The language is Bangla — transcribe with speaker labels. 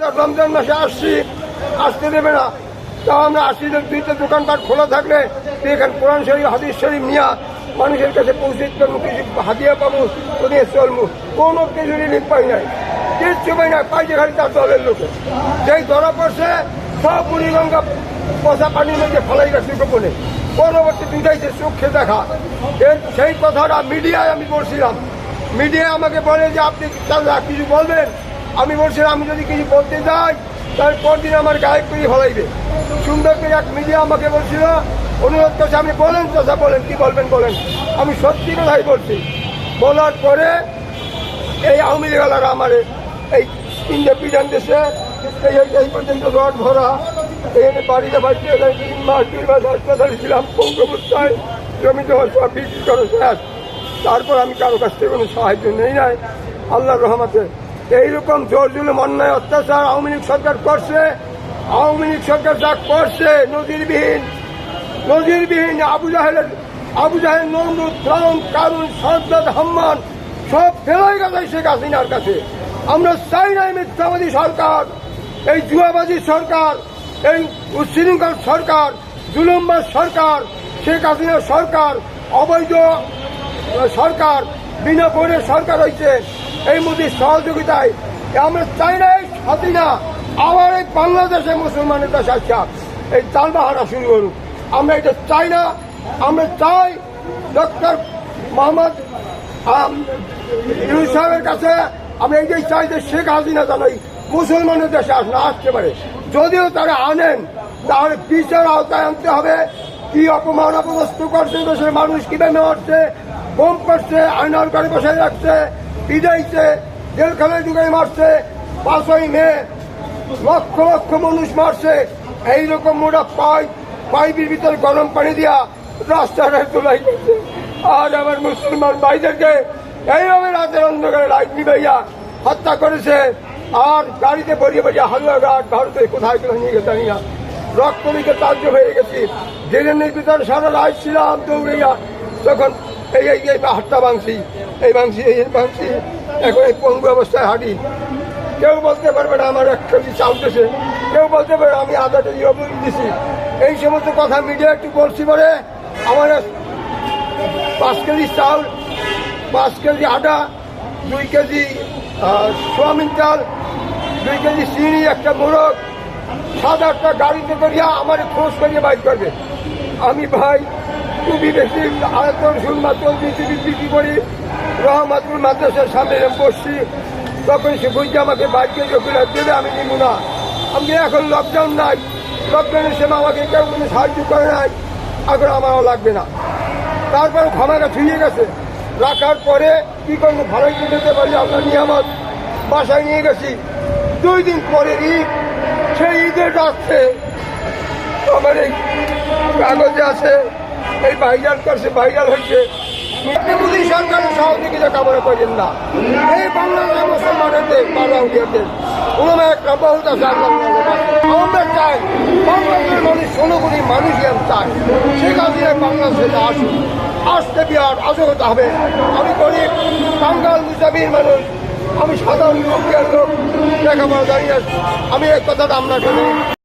Speaker 1: রমজান মাসে আসছি, আসতে দেবে না। তাও আমরা আসছি দুইটা দোকানপাট খোলা থাকলে এখানে কোরআন শরীফ, হাদিস শরীফ নিয়া মানুষের কাছে পৌঁছে করব কিছু হাতিয়া পাবো তো নিয়ে চলবো। কোনো কিছু রিলিফ পাই নাই। কিচ্ছু পাই না পাইছে খালি তার দলের লোকে। যেই ধরা পড়ছে, সব বুড়িগঙ্গা পচা পানির মধ্যে ফলাই গেছে গোপনে। পরবর্তী দুটাইছে চোখে দেখা। এর সেই কথাটা মিডিয়ায় আমি বলছিলাম। মিডিয়া আমাকে বলে যে আপনি কিছু বলবেন? আমি বলছিলাম, আমি যদি কিছু বলতে যাই তাহলে পরদিন আমার গায়ে করে ফলাইবে। সুন্দর করে এক মিডিয়া আমাকে বলছিল, অনুরোধ করছে, আপনি বলেন চাচা বলেন, কি বলবেন, বলেন। আমি সত্যি কথাই বলছি, বলার পরে এই আওয়ামী লীগালারা আমার, এই তিনটে পিঠান দেশে, এই পর্যন্ত রড ভরা, এখানে বাড়িতে বাড়িতে তিন মাস, দুই মাস হাসপাতালে ছিলাম পঙ্গবস্থায় জমিতে সব বিক্রি করে তারপর আমি কারও কাছ থেকে কোনো সাহায্য নেই নাই। আল্লাহর রহমতে এইরকম জোর জুলুম, অন্যায়, অত্যাচার আওয়ামী লীগ সরকার করছে, আওয়ামী লীগ সরকার যা করছে, নজিরবিহীন নজিরবিহীন আবু জাহেলের, আবু জাহেল নমরুদ ফ্রাউন কারুন সর্দাদ হাম্মান, সব ফেলাই গেছে শেখ হাসিনার কাছে। আমরা চাই না এই মিথ্যাবাদী সরকার, এই জুয়াবাদী সরকার, এই উচ্ছৃঙ্খল সরকার, জুলুম্বাজ সরকার, শেখ হাসিনার সরকার, অবৈধ সরকার, বিনা ভোটে সরকার হয়েছে এই মোদীর সহযোগিতায় আমরা চাই না এই হাসিনা আবার এই বাংলাদেশে মুসলমানের দেশ এই তালবাহারা শুরু করুক। আমরা এটা চাই না, আমরা চাই ডক্টর মোহাম্মদ সাহেবের কাছে আমরা এইটাই চাই যে শেখ হাসিনা যেন মুসলমানের দেশে না আসতে পারে। যদিও তারা আনেন তাহলে বিচার আওতায় আনতে হবে। কি অপমান অপদস্থ করছে দেশের মানুষ, কীভাবে মারছে, বোম করছে, আয়নার ঘরে বসায় রাখছে পিটাইছে জেলখানায় ঢুকাই মারছে, পাঁচই মে, লক্ষ লক্ষ মানুষ মারছে। এইরকম মোটা পাইপ পাইপের ভিতরে গরম পানি দিয়া রাস্তাঘাট তোলাই করছে আর আমার মুসলমান ভাইদেরকে এইভাবে রাতের অন্ধকারে লাইট নিবাইয়া হত্যা করেছে। আর গাড়িতে বরিয়ে বরিয়ে হালুয়াঘাট ভারতে কোথায় কোথায় নিয়ে গেছে না। রক্ত দিকে তার্য হয়ে গেছি। ড্রেনের ভিতরে সারা রাত ছিলাম দৌড়াইয়া। তখন এই এই এই হাটটা ভাঙছি, এই ভাঙছি এই ভাঙছি। এখন এই পঙ্গু অবস্থায় হাঁটি। কেউ বলতে পারবে না আমার এক কেজি চাল দিয়েছে কেউ বলতে পারবে আমি আধা কেজি অবধি দিছি। এই সমস্ত কথা মিডিয়া একটু বলছি বলে আমার পাঁচ কেজি চাল, পাঁচ কেজি আটা দুই কেজি সোয়াবিন চাল, দুই কেজি চিনি, একটা মোরগ, সাত আটটা গাড়িতে করিয়া আমার খোঁজ করিয়ে বাইক করবে। আমি ভাই খুবই বেশি সুন মাত্র মাদ্রাসার সামনে বসছি। তখন সে বুঝতে আমাকে বাইকে যখন দেবে, আমি নিব না। আমি এখন লকডাউন নাই। লকডাউনের সময় আমাকে কেউ কোনো সাহায্য করে নাই। এখন আমারও লাগবে না। তারপর ক্ষমাটা ছুঁয়ে গেছে। রাখার পরে কি করব? ভালোই যেতে পারি আপনার নিয়ামত। বাসায় নিয়ে গেছি। দুই দিন পরে ঈদ। সেই ঈদের রাত্রে আমার এই কাগজে আছে এই ভাইরাল করছে, ভাইরাল হয়েছে। মোদী সরকারের সহযোগিতা কামনা করেন না। এই বাংলাদেশ মুসলমানের আমি গরিব বাঙ্গাল মুসাফির মানুষ। আমি সাধারণ লোক লোক, লেখাপড়া আছি। আমি এই কথাটা আমরা